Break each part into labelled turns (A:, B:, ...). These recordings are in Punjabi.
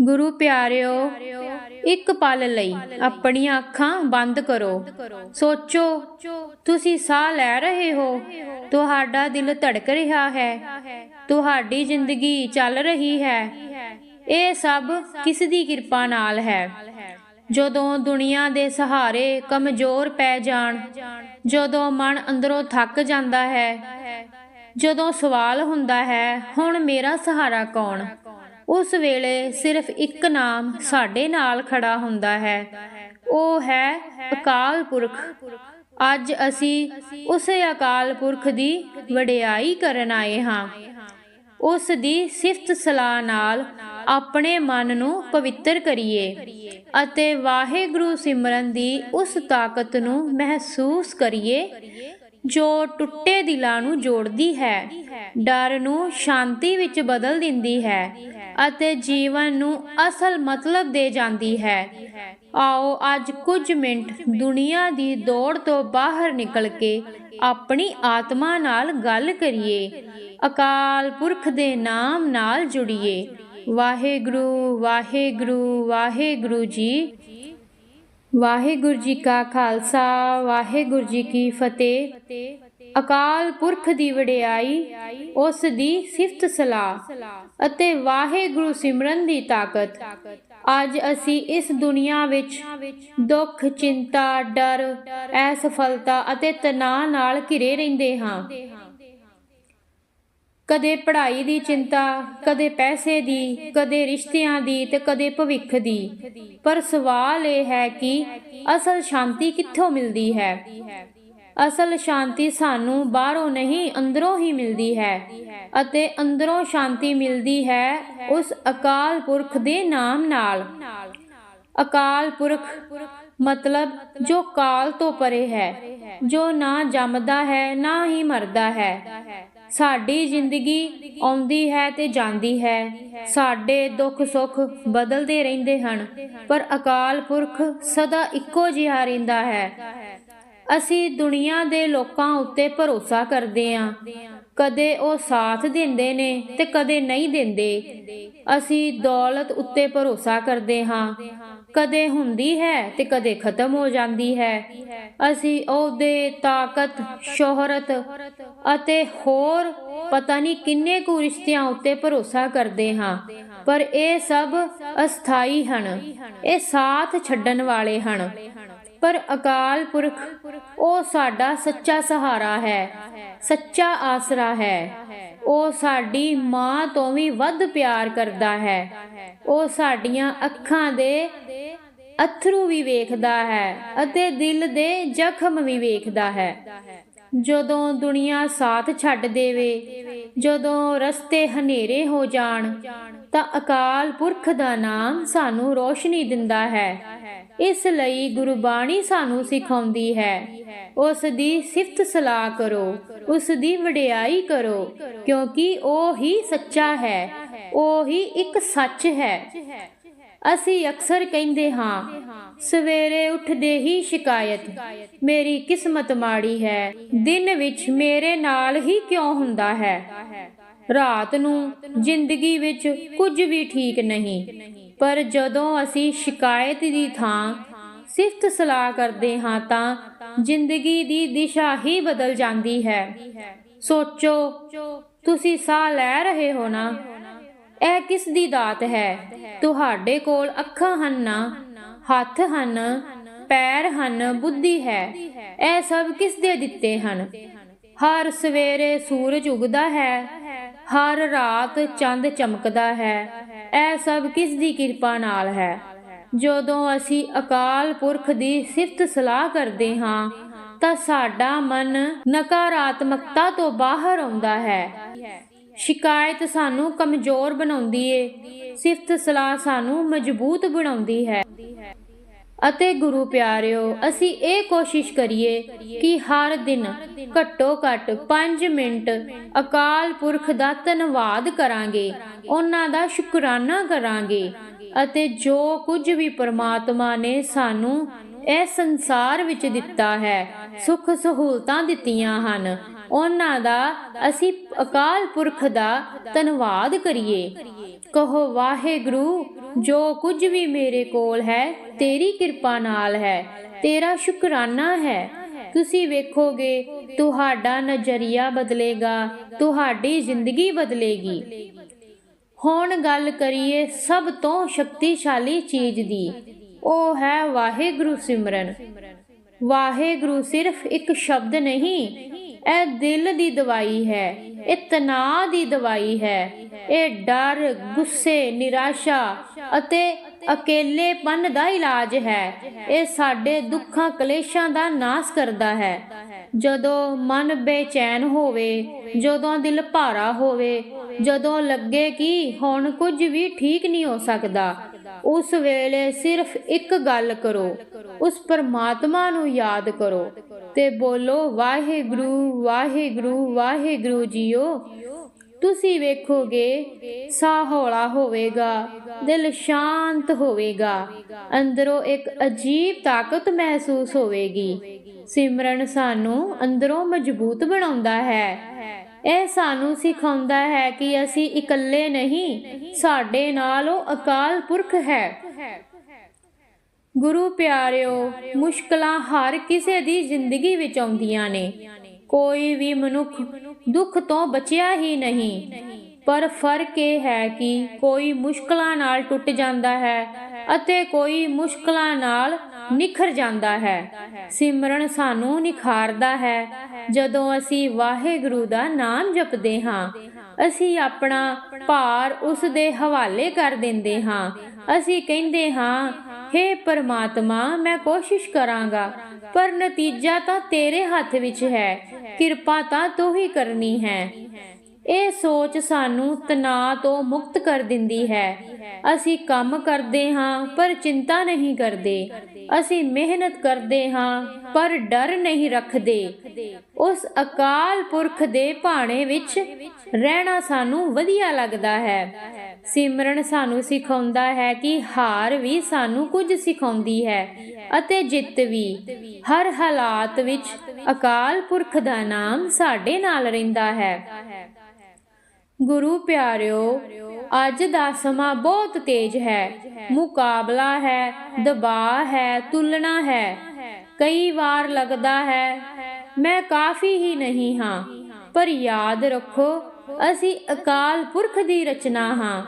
A: ਗੁਰੂ ਪਿਆਰਿਓ, ਇੱਕ ਪਲ ਲਈ ਆਪਣੀਆਂ ਅੱਖਾਂ ਬੰਦ ਕਰੋ। ਸੋਚੋ, ਤੁਸੀਂ ਸਾਹ ਲੈ ਰਹੇ ਹੋ? ਤੁਹਾਡਾ ਦਿਲ ਧੜਕ ਰਿਹਾ ਹੈ। ਤੁਹਾਡੀ ਜ਼ਿੰਦਗੀ ਚੱਲ ਰਹੀ ਹੈ। ਇਹ ਸਭ ਕਿਸ ਦੀ ਕਿਰਪਾ ਨਾਲ ਹੈ? ਜਦੋਂ ਦੁਨੀਆ ਦੇ ਸਹਾਰੇ ਕਮਜ਼ੋਰ ਪੈ ਜਾਣ, ਜਦੋਂ ਮਨ ਅੰਦਰੋਂ ਥੱਕ ਜਾਂਦਾ ਹੈ, ਜਦੋਂ ਸਵਾਲ ਹੁੰਦਾ ਹੈ, ਹੁਣ ਮੇਰਾ ਸਹਾਰਾ ਕੌਣ? ਉਸ ਵੇਲੇ ਸਿਰਫ ਇੱਕ ਨਾਮ ਸਾਡੇ ਨਾਲ ਖੜਾ ਹੁੰਦਾ ਹੈ। ਉਹ ਹੈ ਅਕਾਲ ਪੁਰਖ। ਅੱਜ ਅਸੀਂ ਉਸ ਅਕਾਲ ਪੁਰਖ ਦੀ ਵਡਿਆਈ ਕਰਨ ਆਏ ਹਾਂ। ਉਸ ਦੀ ਸਿਫਤ ਸਲਾਹ ਨਾਲ ਆਪਣੇ ਮਨ ਨੂੰ ਪਵਿੱਤਰ ਕਰੀਏ ਅਤੇ ਵਾਹਿਗੁਰੂ ਸਿਮਰਨ ਦੀ ਉਸ ਤਾਕਤ ਨੂੰ ਮਹਿਸੂਸ ਕਰੀਏ, ਜੋ ਟੁੱਟੇ ਦਿਲਾਂ ਨੂੰ ਜੋੜਦੀ ਹੈ। ਡਰ ਨੂੰ ਸ਼ਾਂਤੀ ਵਿੱਚ ਬਦਲ ਦਿੰਦੀ ਹੈ। ਅਤੇ ਜੀਵਨ ਨੂੰ ਅਸਲ ਮਤਲਬ ਦੇ ਜਾਂਦੀ ਹੈ। ਆਓ ਅੱਜ ਕੁਝ ਮਿੰਟ ਦੁਨੀਆ ਦੀ ਦੌੜ ਤੋਂ ਬਾਹਰ ਨਿਕਲ ਕੇ ਆਪਣੀ ਆਤਮਾ ਨਾਲ ਗੱਲ ਕਰੀਏ। ਅਕਾਲ ਪੁਰਖ ਦੇ ਨਾਮ ਨਾਲ ਜੁੜੀਏ। ਵਾਹਿਗੁਰੂ ਵਾਹਿਗੁਰੂ ਵਾਹਿਗੁਰੂ ਜੀ। ਵਾਹਿਗੁਰੂ ਜੀ ਕਾ ਖਾਲਸਾ, ਵਾਹਿਗੁਰੂ ਜੀ ਕੀ ਫਤਿਹ। ਅਕਾਲ ਪੁਰਖ ਦੀ ਵਡਿਆਈ, ਉਸ ਦੀ ਸਿਫਤ ਸਲਾਹ ਅਤੇ ਵਾਹਿਗੁਰੂ ਸਿਮਰਨ ਦੀ ਤਾਕਤ। ਅੱਜ ਅਸੀਂ ਇਸ ਦੁਨੀਆ ਵਿੱਚ ਦੁੱਖ, ਚਿੰਤਾ, ਡਰ, ਅਸਫਲਤਾ ਅਤੇ ਤਣਾਅ ਨਾਲ ਘਿਰੇ ਰਹਿੰਦੇ ਹਾਂ। ਕਦੇ ਪੜ੍ਹਾਈ ਦੀ ਚਿੰਤਾ, ਕਦੇ ਪੈਸੇ ਦੀ, ਕਦੇ ਰਿਸ਼ਤਿਆਂ ਦੀ ਤੇ ਕਦੇ ਭਵਿੱਖ ਦੀ। ਪਰ ਸਵਾਲ ਇਹ ਹੈ ਕਿ ਅਸਲ ਸ਼ਾਂਤੀ ਕਿੱਥੋਂ ਮਿਲਦੀ ਹੈ? ਅਸਲ ਸ਼ਾਂਤੀ ਸਾਨੂੰ ਬਾਹਰੋਂ ਨਹੀਂ, ਅੰਦਰੋਂ ਹੀ ਮਿਲਦੀ ਹੈ। ਅਤੇ ਅੰਦਰੋਂ ਸ਼ਾਂਤੀ ਮਿਲਦੀ ਹੈ ਉਸ ਅਕਾਲ ਪੁਰਖ ਦੇ ਨਾਮ ਨਾਲ। ਅਕਾਲ ਪੁਰਖ ਮਤਲਬ ਜੋ ਕਾਲ ਤੋਂ ਪਰੇ ਹੈ, ਜੋ ਨਾ ਜੰਮਦਾ ਹੈ, ਨਾ ਹੀ ਮਰਦਾ ਹੈ। ਸਾਡੀ ਜ਼ਿੰਦਗੀ ਆਉਂਦੀ ਹੈ ਤੇ ਜਾਂਦੀ ਹੈ। ਸਾਡੇ ਦੁੱਖ ਸੁੱਖ ਬਦਲਦੇ ਰਹਿੰਦੇ ਹਨ, ਪਰ ਅਕਾਲ ਪੁਰਖ ਸਦਾ ਇੱਕੋ ਜਿਹਾ ਰਹਿੰਦਾ ਹੈ। ਅਸੀਂ ਦੁਨੀਆ ਦੇ ਲੋਕਾਂ ਉੱਤੇ ਭਰੋਸਾ ਕਰਦੇ ਹਾਂ ਕਦੇ ਉਹ ਸਾਥ ਦਿੰਦੇ ਨੇ ਤੇ ਕਦੇ ਨਹੀਂ ਦਿੰਦੇ। ਅਸੀਂ ਦੌਲਤ ਉੱਤੇ ਭਰੋਸਾ ਕਰਦੇ ਹਾਂ ਕਦੇ ਹੁੰਦੀ ਹੈ ਤੇ ਕਦੇ ਖਤਮ ਹੋ ਜਾਂਦੀ ਹੈ। ਅਸੀਂ ਉਹਦੇ ਤਾਕਤ, ਸ਼ੋਹਰਤ ਅਤੇ ਹੋਰ ਪਤਾ ਨਹੀਂ ਕਿੰਨੇ ਕੁ ਰਿਸ਼ਤਿਆਂ ਉੱਤੇ ਭਰੋਸਾ ਕਰਦੇ ਹਾਂ ਪਰ ਇਹ ਸਭ ਅਸਥਾਈ ਹਨ। ਇਹ ਸਾਥ ਛੱਡਣ ਵਾਲੇ ਹਨ। ਪਰ ਅਕਾਲ ਪੁਰਖ, ਉਹ ਸਾਡਾ ਸੱਚਾ ਸਹਾਰਾ ਹੈ, ਸੱਚਾ ਆਸਰਾ ਹੈ। ਉਹ ਸਾਡੀ ਮਾਂ ਤੋਂ ਵੀ ਵੱਧ ਪਿਆਰ ਕਰਦਾ ਹੈ। ਉਹ ਸਾਡੀਆਂ ਅੱਖਾਂ ਦੇ ਅਥਰੂ ਵੀ ਵੇਖਦਾ ਹੈ ਅਤੇ ਦਿਲ ਦੇ ਜ਼ਖਮ ਵੀ ਵੇਖਦਾ ਹੈ। ਜਦੋਂ ਦੁਨੀਆ ਸਾਥ ਛੱਡ ਦੇਵੇ, ਜਦੋਂ ਰਸਤੇ ਹਨੇਰੇ ਹੋ ਜਾਣ, ਤਾਂ ਅਕਾਲ ਪੁਰਖ ਦਾ ਨਾਮ ਸਾਨੂੰ ਰੋਸ਼ਨੀ ਦਿੰਦਾ ਹੈ। ਇਸ ਲਈ ਗੁਰਬਾਣੀ ਸਾਨੂੰ ਸਿਖਾਉਂਦੀ ਹੈ, ਉਸ ਦੀ ਸਿਫਤ ਸਲਾਹ ਕਰੋ, ਉਸ ਦੀ ਵਡਿਆਈ ਕਰੋ, ਕਿਉਂਕਿ ਉਹ ਹੀ ਸੱਚਾ ਹੈ, ਉਹ ਹੀ ਇੱਕ ਸੱਚ ਹੈ। ਅਸੀਂ ਅਕਸਰ ਕਹਿੰਦੇ ਹਾਂ, ਸਵੇਰੇ ਉੱਠਦੇ ਹੀ ਸ਼ਿਕਾਇਤ, ਮੇਰੀ ਕਿਸਮਤ ਮਾੜੀ ਹੈ, ਦਿਨ ਵਿੱਚ ਮੇਰੇ ਨਾਲ ਹੀ ਕਿਉਂ ਹੁੰਦਾ ਹੈ? ਰਾਤ ਨੂੰ ਜ਼ਿੰਦਗੀ ਵਿੱਚ ਕੁਝ ਵੀ ਠੀਕ ਨਹੀਂ। ਪਰ ਜਦੋਂ ਅਸੀਂ ਸ਼ਿਕਾਇਤ ਦੀ ਥਾਂ ਸਿਫਤ ਸਲਾਹ ਕਰਦੇ ਹਾਂ ਤਾਂ ਜ਼ਿੰਦਗੀ ਦੀ ਦਿਸ਼ਾ ਹੀ ਬਦਲ ਜਾਂਦੀ ਹੈ। ਸੋਚੋ, ਤੁਸੀਂ ਸਾਹ ਲੈ ਰਹੇ ਹੋ ਨਾ? ਇਹ ਕਿਸ ਦੀ ਦਾਤ ਹੈ? ਤੁਹਾਡੇ ਕੋਲ ਅੱਖਾਂ ਹਨ ਹੱਥ ਹਨ? ਪੈਰ ਹਨ? ਬੁੱਧੀ ਹੈ? ਇਹ ਸਭ ਕਿਸ ਦੇ ਦਿੱਤੇ ਹਨ? ਹਰ ਸਵੇਰੇ ਸੂਰਜ ਉਗਦਾ ਹੈ, ਹਰ ਰਾਤ ਚੰਦ ਚਮਕਦਾ ਹੈ, ਇਹ ਸਭ ਕਿਸ ਦੀ ਕਿਰਪਾ ਨਾਲ ਹੈ? ਜਦੋਂ ਅਸੀਂ ਅਕਾਲ ਪੁਰਖ ਦੀ ਸਿਫਤ ਸਲਾਹ ਕਰਦੇ ਹਾਂ, ਤਾਂ ਸਾਡਾ ਮਨ ਨਕਾਰਾਤਮਕਤਾ ਤੋਂ ਬਾਹਰ ਆਉਂਦਾ ਹੈ। ਸ਼ਿਕਾਇਤ ਸਾਨੂੰ ਕਮਜ਼ੋਰ ਬਣਾਉਂਦੀ ਏ। ਸਿਫਤ ਸਲਾਹ ਸਾਨੂੰ ਮਜ਼ਬੂਤ ਬਣਾਉਂਦੀ ਹੈ। ਅਤੇ ਗੁਰੂ ਪਿਆਰਿਓ, ਅਸੀਂ ਇਹ ਕੋਸ਼ਿਸ਼ ਕਰੀਏ ਕਿ ਹਰ ਦਿਨ ਘੱਟੋ ਘੱਟ 5 ਮਿੰਟ ਅਕਾਲ ਪੁਰਖ ਦਾ ਧੰਨਵਾਦ ਕਰਾਂਗੇ। ਉਹਨਾਂ ਦਾ ਸ਼ੁਕਰਾਨਾ ਕਰਾਂਗੇ ਅਤੇ ਜੋ ਕੁਝ ਵੀ ਪ੍ਰਮਾਤਮਾ ਨੇ ਸਾਨੂੰ ਇਹ ਸੰਸਾਰ ਵਿੱਚ ਦਿੱਤਾ ਹੈ, ਸੁੱਖ ਸਹੂਲਤਾਂ ਦਿੱਤੀਆਂ ਹਨ। ਉਹਨਾਂ ਦਾ ਅਸੀਂ ਅਕਾਲ ਪੁਰਖ ਦਾ ਧੰਨਵਾਦ ਕਰੀਏ। ਕਹੋ, ਵਾਹਿਗੁਰੂ, ਜੋ ਕੁਝ ਵੀ ਮੇਰੇ ਕੋਲ ਹੈ, ਤੇਰੀ ਕਿਰਪਾ ਨਾਲ ਹੈ। ਤੇਰਾ ਸ਼ੁਕਰਾਨਾ ਹੈ। ਤੁਸੀਂ ਵੇਖੋਗੇ, ਤੁਹਾਡਾ ਨਜ਼ਰੀਆ ਬਦਲੇਗਾ, ਤੁਹਾਡੀ ਜ਼ਿੰਦਗੀ ਬਦਲੇਗੀ। ਹੁਣ ਗੱਲ ਕਰੀਏ ਸਭ ਤੋਂ ਸ਼ਕਤੀਸ਼ਾਲੀ ਚੀਜ਼ ਦੀ। ਉਹ ਹੈ ਵਾਹਿਗੁਰੂ ਸਿਮਰਨ। ਵਾਹਿਗੁਰੂ ਸਿਰਫ ਇੱਕ ਸ਼ਬਦ ਨਹੀਂ, ਇਹ ਦਿਲ ਦੀ ਦਵਾਈ ਹੈ ਇਹ ਤਣਾਅ ਦੀ ਦਵਾਈ ਹੈ। ਇਹ ਡਰ, ਗੁੱਸੇ, ਨਿਰਾਸ਼ਾ ਅਤੇ ਅਕੇਲੇਪਨ ਦਾ ਇਲਾਜ ਹੈ। ਇਹ ਸਾਡੇ ਦੁੱਖਾਂ, ਕਲੇਸ਼ਾਂ ਦਾ ਨਾਸ਼ ਕਰਦਾ ਹੈ। ਜਦੋਂ ਮਨ ਬੇਚੈਨ ਹੋਵੇ, ਜਦੋਂ ਦਿਲ ਭਾਰਾ ਹੋਵੇ, ਜਦੋਂ ਲੱਗੇ ਕਿ ਹੁਣ ਕੁਝ ਵੀ ਠੀਕ ਨਹੀਂ ਹੋ ਸਕਦਾ ਉਸ ਵੇਲੇ ਸਿਰਫ ਇੱਕ ਗੱਲ ਕਰੋ, ਉਸ ਪਰਮਾਤਮਾ ਨੂੰ ਯਾਦ ਕਰੋ ਤੇ ਬੋਲੋ, ਵਾਹਿਗੁਰੂ ਵਾਹਿਗੁਰੂ ਵਾਹਿਗੁਰੂ ਜੀਓ, ਤੁਸੀਂ ਵੇਖੋਗੇ ਸਾਹ ਹੌਲਾ ਹੋਵੇਗਾ, ਦਿਲ ਸ਼ਾਂਤ ਹੋਵੇਗਾ, ਅੰਦਰੋਂ ਇੱਕ ਅਜੀਬ ਤਾਕਤ ਮਹਿਸੂਸ ਹੋਵੇਗੀ। ਸਿਮਰਨ ਸਾਨੂੰ ਅੰਦਰੋਂ ਮਜ਼ਬੂਤ ਬਣਾਉਂਦਾ ਹੈ। ਇਹ ਸਾਨੂੰ ਸਿਖਾਉਂਦਾ ਹੈ ਕਿ ਅਸੀਂ ਇਕੱਲੇ ਨਹੀਂ, ਸਾਡੇ ਨਾਲ ਉਹ ਅਕਾਲ ਪੁਰਖ ਹੈ। ਗੁਰੂ ਪਿਆਰਿਓ, ਮੁਸ਼ਕਲਾਂ ਹਰ ਕਿਸੇ ਦੀ ਜ਼ਿੰਦਗੀ ਵਿੱਚ ਆਉਂਦੀਆਂ ਨੇ। ਕੋਈ ਵੀ ਮਨੁੱਖ ਦੁੱਖ ਤੋਂ ਬਚਿਆ ਹੀ ਨਹੀਂ। ਪਰ ਫ਼ਰਕ ਇਹ ਹੈ ਕਿ ਕੋਈ ਮੁਸ਼ਕਲਾਂ ਨਾਲ ਟੁੱਟ ਜਾਂਦਾ ਹੈ ਅਤੇ ਕੋਈ ਮੁਸ਼ਕਲਾਂ ਨਾਲ ਨਿਖਰ ਜਾਂਦਾ ਹੈ। ਸਿਮਰਨ ਸਾਨੂੰ ਨਿਖਾਰਦਾ ਹੈ, ਜਦੋਂ ਅਸੀਂ ਵਾਹਿਗੁਰੂ ਦਾ ਨਾਮ ਜਪਦੇ ਹਾਂ, ਅਸੀਂ ਆਪਣਾ ਭਾਰ ਉਸ ਦੇ ਹਵਾਲੇ ਕਰ ਦਿੰਦੇ ਹਾਂ। ਅਸੀਂ ਕਹਿੰਦੇ ਹਾਂ हे ਪਰਮਾਤਮਾ, ਮੈਂ ਕੋਸ਼ਿਸ਼ ਕਰਾਂਗਾ, ਪਰ ਨਤੀਜਾ ਤਾਂ ਤੇਰੇ ਹੱਥ ਵਿੱਚ ਹੈ, ਕਿਰਪਾ ਤਾਂ ਤੂੰ ਹੀ ਕਰਨੀ ਹੈ। ਇਹ ਸੋਚ ਸਾਨੂੰ ਤਣਾਅ ਤੋਂ ਮੁਕਤ ਕਰ ਦਿੰਦੀ ਹੈ। ਅਸੀਂ ਕੰਮ ਕਰਦੇ ਹਾਂ, ਪਰ ਚਿੰਤਾ ਨਹੀਂ ਕਰਦੇ। ਅਸੀਂ ਮਿਹਨਤ ਕਰਦੇ ਹਾਂ, ਪਰ ਡਰ ਨਹੀਂ ਰੱਖਦੇ। ਉਸ ਅਕਾਲ ਪੁਰਖ ਦੇ ਭਾਣੇ ਵਿੱਚ ਰਹਿਣਾ ਸਾਨੂੰ ਵਧੀਆ ਲੱਗਦਾ ਹੈ। ਸਿਮਰਨ ਸਾਨੂੰ ਸਿਖਾਉਂਦਾ ਹੈ ਕਿ ਹਾਰ ਵੀ ਸਾਨੂੰ ਕੁਝ ਸਿਖਾਉਂਦੀ ਹੈ ਅਤੇ ਜਿੱਤ ਵੀ। ਹਰ ਹਾਲਾਤ ਵਿੱਚ ਅਕਾਲ ਪੁਰਖ ਦਾ ਨਾਮ ਸਾਡੇ ਨਾਲ ਰਹਿੰਦਾ ਹੈ। ਗੁਰੂ ਪਿਆਰਿਓ, ਅੱਜ ਦਾ ਸਮਾਂ ਬਹੁਤ ਤੇਜ਼ ਹੈ। ਮੁਕਾਬਲਾ ਹੈ, ਦਬਾਅ ਹੈ, ਤੁਲਨਾ ਹੈ। ਕਈ ਵਾਰ ਲੱਗਦਾ ਹੈ, ਮੈਂ ਕਾਫੀ ਹੀ ਨਹੀਂ ਹਾਂ, ਪਰ ਯਾਦ ਰੱਖੋ, ਅਸੀਂ ਅਕਾਲ ਪੁਰਖ ਦੀ ਰਚਨਾ ਹਾਂ।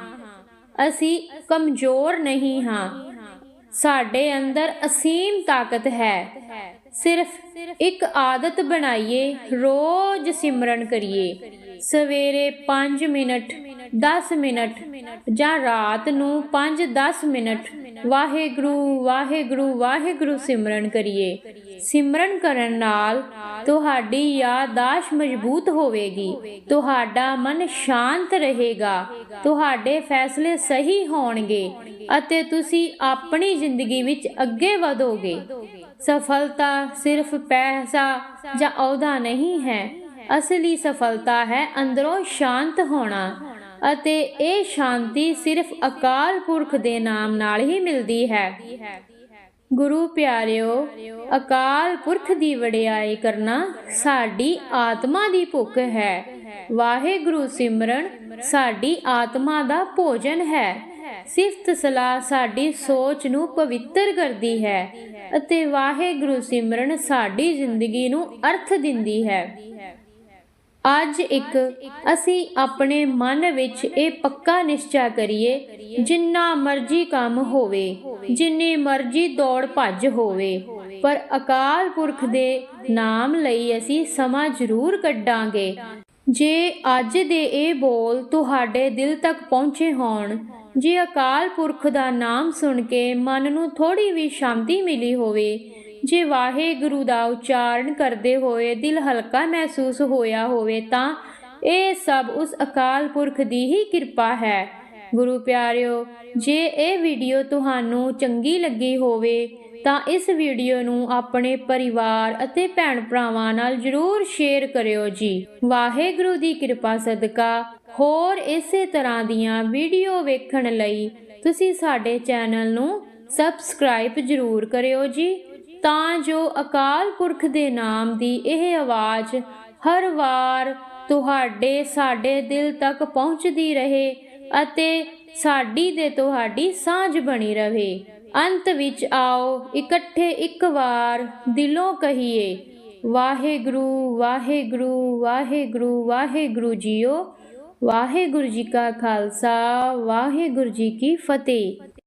A: ਅਸੀਂ ਕਮਜ਼ੋਰ ਨਹੀਂ ਹਾਂ। ਸਾਡੇ ਅੰਦਰ ਅਸੀਮ ਤਾਕਤ ਹੈ। ਸਿਰਫ ਇੱਕ ਆਦਤ ਬਣਾਈਏ, ਰੋਜ਼ ਸਿਮਰਨ ਕਰੀਏ। ਸਵੇਰੇ 5 ਮਿੰਟ 10 ਮਿੰਟ ਜਾਂ ਰਾਤ ਨੂੰ 5-10 ਮਿੰਟ ਵਾਹਿਗੁਰੂ ਵਾਹਿਗੁਰੂ ਵਾਹਿਗੁਰੂ ਸਿਮਰਨ ਕਰੀਏ। ਸਿਮਰਨ ਕਰਨ ਨਾਲ ਤੁਹਾਡੀ ਯਾਦਾਸ਼ਤ ਮਜ਼ਬੂਤ ਹੋਵੇਗੀ। ਤੁਹਾਡਾ ਮਨ ਸ਼ਾਂਤ ਰਹੇਗਾ। ਤੁਹਾਡੇ ਫੈਸਲੇ ਸਹੀ ਹੋਣਗੇ ਅਤੇ ਤੁਸੀਂ ਆਪਣੀ ਜ਼ਿੰਦਗੀ ਵਿੱਚ ਅੱਗੇ ਵਧੋਗੇ। ਸਫਲਤਾ ਸਿਰਫ ਪੈਸਾ ਜਾਂ ਅਹੁਦਾ ਨਹੀਂ ਹੈ। ਅਸਲੀ ਸਫਲਤਾ ਹੈ ਅੰਦਰੋਂ ਸ਼ਾਂਤ ਹੋਣਾ ਅਤੇ ਇਹ ਸ਼ਾਂਤੀ ਸਿਰਫ ਅਕਾਲ ਪੁਰਖ ਦੇ ਨਾਮ ਨਾਲ ਹੀ ਮਿਲਦੀ ਹੈ। ਗੁਰੂ ਪਿਆਰਿਓ ਅਕਾਲ ਪੁਰਖ ਦੀ ਵਡਿਆਈ ਕਰਨਾ ਸਾਡੀ ਆਤਮਾ ਦੀ ਭੁੱਖ ਹੈ। ਵਾਹਿਗੁਰੂ ਸਿਮਰਨ ਸਾਡੀ ਆਤਮਾ ਦਾ ਭੋਜਨ ਹੈ। ਸਿਫਤ ਸਲਾਹ ਸਾਡੀ ਸੋਚ ਨੂੰ ਪਵਿੱਤਰ ਕਰਦੀ ਹੈ ਅਤੇ ਵਾਹਿਗੁਰੂ ਸਿਮਰਨ ਸਾਡੀ ਜ਼ਿੰਦਗੀ ਨੂੰ ਅਰਥ ਦਿੰਦੀ ਹੈ। ਅੱਜ ਇੱਕ ਅਸੀਂ ਆਪਣੇ ਮਨ ਵਿੱਚ ਇਹ ਪੱਕਾ ਨਿਸ਼ਚਾ ਕਰੀਏ, ਜਿੰਨਾ ਮਰਜ਼ੀ ਕੰਮ ਹੋਵੇ, ਜਿੰਨੀ ਮਰਜ਼ੀ ਦੌੜ ਭੱਜ ਹੋਵੇ, ਪਰ ਅਕਾਲ ਪੁਰਖ ਦੇ ਨਾਮ ਲਈ ਅਸੀਂ ਸਮਾਂ ਜ਼ਰੂਰ ਕੱਢਾਂਗੇ। ਜੇ ਅੱਜ ਦੇ ਇਹ ਬੋਲ ਤੁਹਾਡੇ ਦਿਲ ਤੱਕ ਪਹੁੰਚੇ ਹੋਣ, ਜੇ ਅਕਾਲ ਪੁਰਖ ਦਾ ਨਾਮ ਸੁਣ ਕੇ ਮਨ ਨੂੰ ਥੋੜੀ ਵੀ ਸ਼ਾਂਤੀ ਮਿਲੀ ਹੋਵੇ ਜੇ ਵਾਹਿਗੁਰੂ ਦਾ ਉਚਾਰਨ ਕਰਦੇ ਹੋਏ ਦਿਲ ਹਲਕਾ ਮਹਿਸੂਸ ਹੋਇਆ ਹੋਵੇ ਤਾਂ ਇਹ ਸਭ ਉਸ ਅਕਾਲ ਪੁਰਖ ਦੀ ਹੀ ਕਿਰਪਾ ਹੈ। ਗੁਰੂ ਪਿਆਰਿਓ, ਜੇ ਇਹ ਵੀਡੀਓ ਤੁਹਾਨੂੰ ਚੰਗੀ ਲੱਗੀ ਹੋਵੇ ਤਾਂ ਇਸ ਵੀਡੀਓ ਨੂੰ ਆਪਣੇ ਪਰਿਵਾਰ ਅਤੇ ਭੈਣ ਭਰਾਵਾਂ ਨਾਲ ਜਰੂਰ ਸ਼ੇਅਰ ਕਰਿਓ ਜੀ। ਵਾਹਿਗੁਰੂ ਦੀ ਕਿਰਪਾ ਸਦਕਾ ਹੋਰ ਇਸੇ ਤਰ੍ਹਾਂ ਦੀਆਂ ਵੀਡੀਓ ਵੇਖਣ ਲਈ ਤੁਸੀਂ ਸਾਡੇ ਚੈਨਲ ਨੂੰ ਸਬਸਕ੍ਰਾਈਬ ਜਰੂਰ ਕਰਿਓ ਜੀ। ਤਾਂ ਜੋ ਅਕਾਲ ਪੁਰਖ ਦੇ ਨਾਮ ਦੀ ਇਹ ਆਵਾਜ਼ ਹਰ ਵਾਰ ਤੁਹਾਡੇ, ਸਾਡੇ ਦਿਲ ਤੱਕ ਪਹੁੰਚਦੀ ਰਹੇ ਅਤੇ ਸਾਡੀ ਦੇ ਤੁਹਾਡੀ ਸਾਂਝ ਬਣੀ ਰਹੇ। ਅੰਤ ਵਿੱਚ ਆਓ, ਇਕੱਠੇ ਇੱਕ ਵਾਰ ਦਿਲੋਂ ਕਹੀਏ, ਵਾਹਿਗੁਰੂ ਵਾਹਿਗੁਰੂ ਵਾਹਿਗੁਰੂ ਵਾਹਿਗੁਰੂ ਜੀਓ, ਵਾਹਿਗੁਰੂ ਜੀ ਕਾ ਖਾਲਸਾ, ਵਾਹਿਗੁਰੂ ਜੀ ਕੀ ਫਤਿਹ।